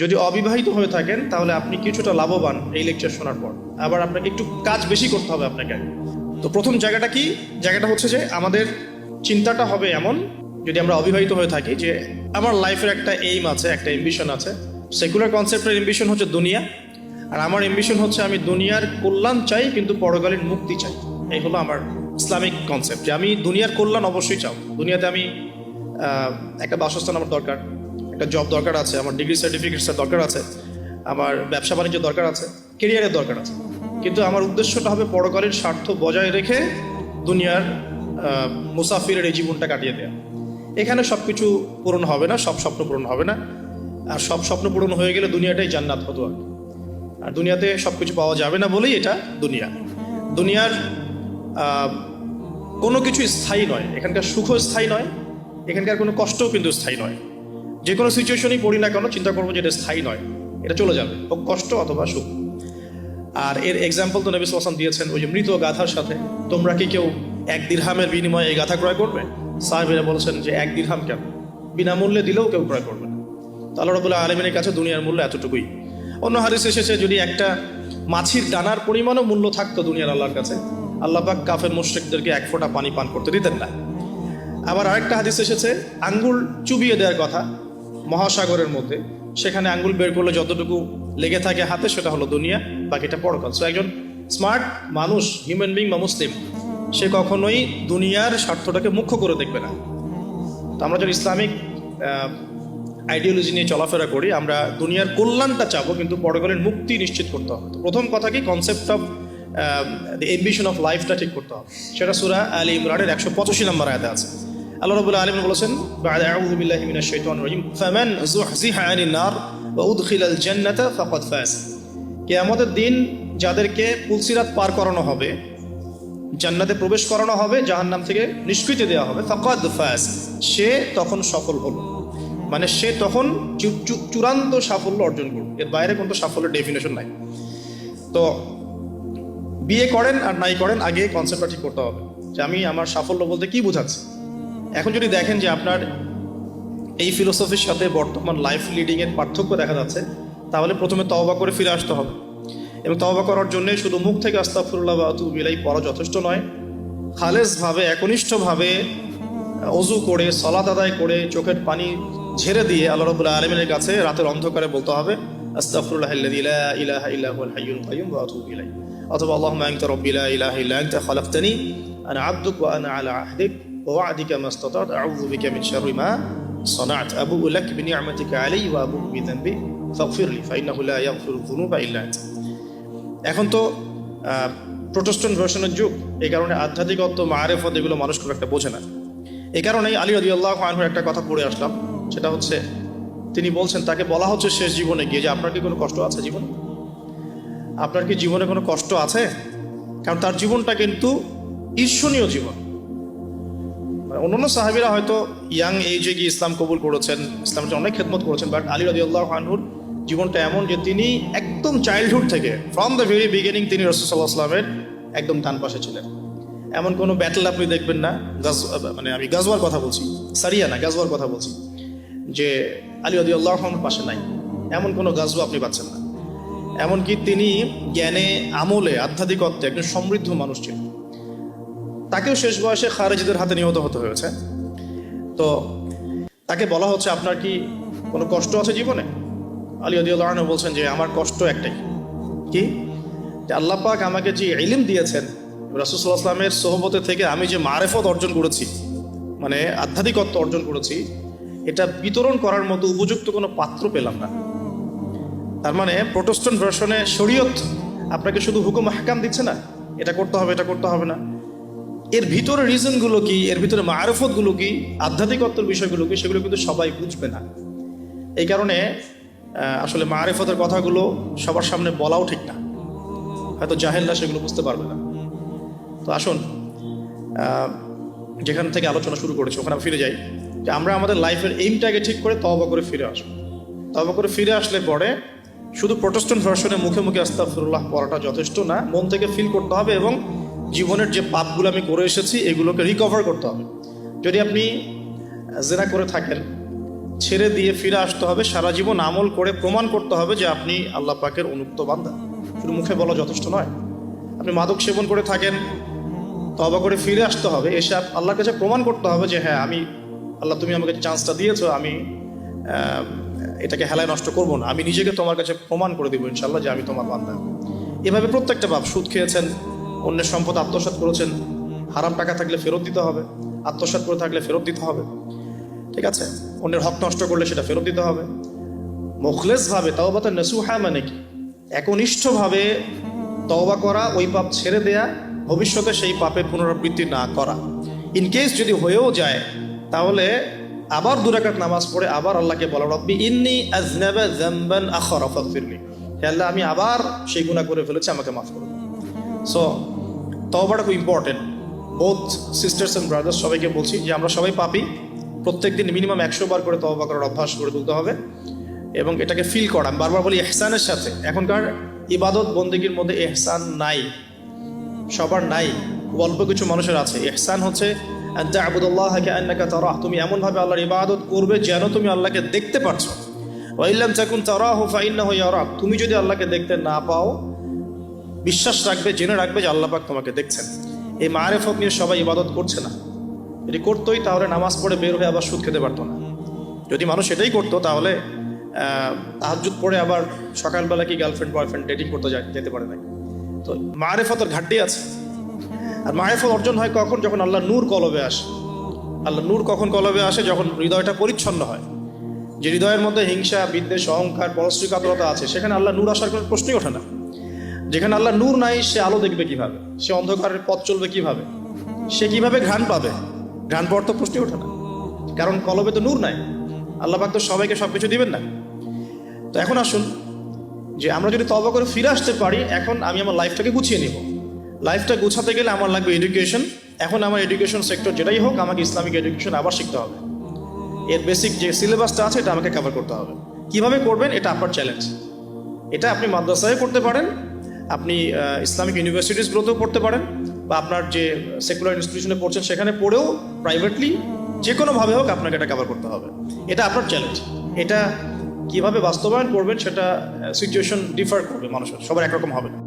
যদি অবিবাহিত হয়ে থাকেন, তাহলে আপনি কিছুটা লাভবান এই লেকচার শোনার পর। আবার আপনাকে একটু কাজ বেশি করতে হবে আপনাকে। তো প্রথম জায়গাটা কি? জায়গাটা হচ্ছে যে আমাদের চিন্তাটা হবে এমন, যদি আমরা অবিবাহিত হয়ে থাকি, যে আমার লাইফের একটা এইম আছে, একটা এম্বিশন আছে। সেকুলার কনসেপ্টের এম্বিশন হচ্ছে দুনিয়া, আর আমার এম্বিশন হচ্ছে আমি দুনিয়ার কল্যাণ চাই, কিন্তু পরকালীন মুক্তি চাই। এই হলো আমার ইসলামিক কনসেপ্ট যে আমি দুনিয়ার কল্যাণ অবশ্যই চাও। দুনিয়াতে আমি একটা বাসস্থান আমার দরকার। একটা জব দরকার আছে, আমার ডিগ্রি সার্টিফিকেটসের দরকার আছে, আমার ব্যবসা বাণিজ্য দরকার আছে কেরিয়ারের দরকার আছে। কিন্তু আমার উদ্দেশ্যটা হবে পরকালের স্বার্থ বজায় রেখে দুনিয়ার মুসাফিরের এই জীবনটা কাটিয়ে দেওয়া এখানে সব কিছু পূরণ হবে না, সব স্বপ্ন পূরণ হবে না। আর সব স্বপ্ন পূরণ হয়ে গেলে দুনিয়াটাই জান্নাত হতো আর আর দুনিয়াতে সব কিছু পাওয়া যাবে না বলেই এটা দুনিয়া। দুনিয়ার কোনো কিছু স্থায়ী নয়, এখানকার সুখ স্থায়ী নয়, এখানকার কোনো কষ্টও কিন্তু স্থায়ী নয়। যে কোনো সিচুয়েশনই পড়ি না কেন, চিন্তা করব যে এটা স্থায়ী নয়। এটা চলে যাবে, হোক কষ্ট অথবা সুখ। আর এর এক্সাম্পল তো নবী সালাম দিয়েছেন, ওই যে মৃত গাথার সাথে। তোমরা কি কেউ এক দিরহামের বিনিময়ে এই গাথা ক্রয় করবে? সাহেবেরা বলেছেন যে এক দিরহাম কেন? বিনামূল্যে দিলেও কেউ ক্রয় করবে না। তো আল্লাহ রবুল্লাহ আলমিনের কাছে দুনিয়ার মূল্য এতটুকুই। অন্য হাদিস এসেছে, যদি একটা মাছির দানার পরিমাণও মূল্য থাকতো দুনিয়ার আল্লাহর কাছে, আল্লাহ পাক কাফের মুশ্রিকদেরকে এক ফোঁটা পানি পান করতে দিতেন না। আবার আরেকটা হাদিস এসেছে, আঙ্গুল চুবিয়ে দেওয়ার কথা। মহাসাগরের মধ্যে, সেখানে আঙ্গুল বের করলে যতটুকু লেগে থাকে হাতে, সেটা হলো দুনিয়া, বাকিটা পরকাল। সো একজন স্মার্ট মানুষ হিউম্যান বিং বা মুসলিম, সে কখনোই দুনিয়ার স্বার্থটাকে মুখ্য করে দেখবে না। তো আমরা যখন ইসলামিক আইডিওলজি নিয়ে চলাফেরা করি, আমরা দুনিয়ার কল্যাণটা চাবো, কিন্তু পরকালের মুক্তি নিশ্চিত করতে হবে। প্রথম কথা কি? Concept of the ambition of লাইফটা ঠিক করতে হবে। সেটা সুরা আলী ইমরানের একশো পঁচাশি নম্বর আয়াতে আছে। আল্লাহ রবুল্লাহ আলমিন বলেছেন ফামান জুহজিহা আনিন নার ওয়া উদখিলাল জান্নাতা ফাকাদ ফাজ। কিয়ামতের দিন যাদেরাকে পুলসিরাত পার করানো হবে, জান্নাতে প্রবেশ করানো হবে, জাহান্নাম থেকে নিষ্কৃতি দেওয়া হবে, ফাকাদ ফাজ। সে তখন সফল হলো। মানে সে তখন চূড়ান্ত সাফল্য অর্জন করবে এর বাইরে কোনো সাফল্যের ডেফিনেশন নাই। তো বিয়ে করেন আর নাই করেন, আগে কনসেপ্টটা ঠিক করতে হবে। যে আমি আমার সাফল্য বলতে কি বোঝাচ্ছি? এখন যদি দেখেন যে আপনার এই ফিলোসফির সাথে বর্তমান লাইফ লিডিং এর পার্থক্য দেখা যাচ্ছে, তাহলে প্রথমে তওবা করে ফিরে আসতে হবে। এবং তওবা করার জন্য শুধু মুখ থেকে আস্তাফুল্লাহ বা বিলাই পড়া যথেষ্ট নয় খালেজভাবে একনিষ্ঠভাবে অজু করে, সলাত আদায় করে, চোখের পানি ঝেড়ে দিয়ে আল্লাহ রবুল্লাহ আলমিনের কাছে রাতের অন্ধকারে বলতে হবে আস্তাফুল্লাহ ইলাহা ইল্লা হুয়াল হাইয়ুল কাইয়্যুম ওয়া আতুবু ইলাইহি। অথবা আল্লাহুম্মা আনতা রাব্বি লা ইলাহা ইল্লা আনতা আলা আহদিক। ওয়া ওয়া'দিকা মা ইসতাতা'তু আউযু বিকা মিন শাররি মা صنعت أبوء لك بنعمتك علي وأبوء بذنبي فاغفر لي فإنه لا يغفر الذنوب إلا أنت এখন তো প্রোটেস্টন ভার্সনের যুগ এই কারণে আধ্যাত্মিকত্ব মারেফত এগুলো মানুষ খুব একটা বোঝে না এই কারণেই আলী রদি আল্লাহ আনহুর একটা কথা পড়ে আসলাম সেটা হচ্ছে তিনি বলছেন তাকে বলা হচ্ছে শেষ জীবনে গিয়ে যে আপনার কি কোনো কষ্ট আছে জীবনে আপনার কি জীবনে কোনো কষ্ট আছে কারণ তার জীবনটা কিন্তু ঈর্ষণীয় জীবন মানে অন্যান্য সাহাবিরা হয়তো ইয়াং এইজে গিয়ে ইসলাম কবুল করেছেন ইসলামের অনেক খেদমত করেছেন বাট আলী রদি আল্লাহ জীবনটা এমন যে তিনি একদম চাইল্ডহুড থেকে ফ্রম দ্য ভেরি বিগিনিং তিনি রসুল্লাহ আসলামের একদম ডান পাশে ছিলেন। এমন কোনো ব্যাটেল আপনি দেখবেন না, গাজ মানে আমি গাজওয়ার কথা বলছি, সারিয়া না, গাজওয়ার কথা বলছি, যে আলী রদি আল্লাহ পাশে নাই। এমন কোনো গাজওয়া আপনি পাচ্ছেন না। এমনকি তিনি জ্ঞানে, আমলে, আধ্যাত্মিকত্বে একজন সমৃদ্ধ মানুষ ছিলেন। তাকেও শেষ বয়সে খারেজিদের হাতে নিহত হতে হয়েছে। তো তাকে বলা হচ্ছে, আপনার কি কোনো কষ্ট আছে জীবনে? আলী আদিউল্লাহ বলছেন যে, আমার কষ্ট একটাই। কি? যে আল্লাহ পাক আমাকে যে ইলিম দিয়েছেন রাসুসাল্লাহ আসলামের সোহবতে থেকে আমি যে মারেফত অর্জন করেছি মানে আধ্যাত্মিকত্ব অর্জন করেছি, এটা বিতরণ করার মতো উপযুক্ত কোনো পাত্র পেলাম না। তার মানে প্রোটেস্টন ভার্সনে শরীয়ত আপনাকে শুধু হুকুম হাকাম দিচ্ছে না, এটা করতে হবে, এটা করতে হবে না। এর ভিতরে রিজনগুলো কি? এর ভিতরে মারফতগুলো কি? আধ্যাত্মিকত্বের বিষয়গুলো কি? সেগুলো কিন্তু সবাই বুঝবে না। এই কারণে আসলে মারেফতের কথাগুলো সবার সামনে বলাও ঠিক না। হয়তো জাহেলরা সেগুলো বুঝতে পারবে না। তো আসুন যেখান থেকে আলোচনা শুরু করেছি, ওখানে ফিরে যাই। যে আমরা আমাদের লাইফের এইমটাকে ঠিক করে তবা করে ফিরে আসব। তবা করে ফিরে আসলে পরে শুধু প্রোটেস্টন ভার্সনে মুখে মুখে আস্তাফিরুল্লাহ পড়াটা যথেষ্ট না, মন থেকে ফিল করতে হবে এবং জীবনের যে পাপগুলো আমি করে এসেছি, এগুলোকে রিকভার করতে হবে। যদি আপনি জেনা করে থাকেন, ছেড়ে দিয়ে ফিরে আসতে হবে, সারা জীবন আমল করে প্রমাণ করতে হবে যে আপনি আল্লাহ পাকের অনুক্ত বান্দা। শুধু মুখে বলা যথেষ্ট নয়। আপনি মাদক সেবন করে থাকেন তবা করে ফিরে আসতে হবে, এসে আল্লাহর কাছে প্রমাণ করতে হবে যে হ্যাঁ আমি আল্লাহ তুমি আমাকে চান্সটা দিয়েছ, আমি এটাকে হেলায় নষ্ট করব না। আমি নিজেকে তোমার কাছে প্রমাণ করে দেবো ইনশাল্লাহ যে আমি তোমার বান্দা। এভাবে প্রত্যেকটা বাপ সুদ খেয়েছেন অন্যের সম্পদ আত্মসাৎ করেছেন। হারাম টাকা থাকলে ফেরত দিতে হবে, আত্মসাৎ করে থাকলে ফেরত দিতে হবে। ঠিক আছে? অন্যের হক নষ্ট করলে সেটা ফেরত দিতে হবে। মুখলেস ভাবে তাওবাতা নসুহা মানে কি? একনিষ্ঠভাবে তওবা করা, ওই পাপ ছেড়ে দেয়া, ভবিষ্যতে সেই পাপের পুনরাবৃত্তি না করা। ইন কেস যদি হয়েও যায়, তাহলে আবার দুরাকাত নামাজ পড়ে আবার আল্লাহকে বলা, রব্বি ইন্নি আজনাবা জামবান আখরা ফাগফিরলি। হে আল্লাহ, আমি আবার সেই গুনাহ করে ফেলেছি, আমাকে মাফ করুন। সো তওবাটা খুব important both sisters and brothers সবাইকে বলছি যে আমরা সবাই পাপি। প্রত্যেক দিন মিনিমাম একশো বার করে তওবা করার অভ্যাস করে তুলতে হবে এবং এটাকে ফিল করা। আমি বারবার বলি এহসানের সাথে। এখনকার ইবাদত বন্দীগীর মধ্যে এহসান নাই। সবার নাই। খুব অল্প কিছু মানুষের আছে। এহসান হচ্ছে তুমি এমনভাবে আল্লাহর ইবাদত করবে যেন তুমি আল্লাহকে দেখতে পারছ। ওয়াইল্লাম চাকুন তারাহ ফাইন্নাহু ইয়ারাক তুমি যদি আল্লাহকে দেখতে না পাও বিশ্বাস রাখবে, জেনে রাখবে যে আল্লাহ পাক তোমাকে দেখছেন। এই মারেফত নিয়ে সবাই ইবাদত করছে না। যদি করতোই তাহলে নামাজ পড়ে বের হয়ে আবার সুদ খেতে পারতো না। যদি মানুষ এটাই করতো তাহলে তাহাজুদ পড়ে আবার সকালবেলা কি গার্লফ্রেন্ড বয়ফ্রেন্ড ডেটিং করতে যেতে পারে না তো মারেফতের ঘাটতি আছে। আর মারেফত অর্জন হয় কখন? যখন আল্লাহ নূর কলবে আসে। আল্লাহ নূর কখন কলবে আসে? যখন হৃদয়টা পরিচ্ছন্ন হয়। যে হৃদয়ের মধ্যে হিংসা, বিদ্বেষ, অহংকার পরশ্রী কাতরতা আছে, সেখানে আল্লাহ নূর আসার কোনো প্রশ্নই ওঠে না। যেখানে আল্লাহ নূর নাই, সে আলো দেখবে কীভাবে? সে অন্ধকারের পথ চলবে কীভাবে? সে কীভাবে ঘ্রাণ পাবে? ঘ্রাণ পাওয়ার তো প্রশ্নই ওঠে না। কারণ কলবে তো নূর নাই। আল্লাহ পাক তো সবাইকে সব কিছু দিবেন না। তো এখন আসুন, যে আমরা যদি তবা করে ফিরে আসতে পারি, এখন আমি আমার লাইফটাকে গুছিয়ে নিব। লাইফটা গুছাতে গেলে আমার লাগবে এডুকেশন এখন আমার এডুকেশন সেক্টর যেটাই হোক, আমাকে ইসলামিক এডুকেশন আবার শিখতে হবে। এর বেসিক যে সিলেবাসটা আছে, এটা আমাকে কভার করতে হবে। কীভাবে করবেন? এটা আপনার চ্যালেঞ্জ এটা আপনি মাদ্রাসায় করতে পারেন আপনি ইসলামিক ইউনিভার্সিটিসগুলোতেও পড়তে পারেন বা আপনার যে সেকুলার ইনস্টিটিউশনে পড়ছেন সেখানে পড়েও প্রাইভেটলি যে কোনোভাবে হোক আপনাকে এটা কভার করতে হবে। এটা আপনার চ্যালেঞ্জ এটা কীভাবে বাস্তবায়ন করবেন সেটা সিচুয়েশন ডিফার করবে মানুষের। সবার একরকম হবে। না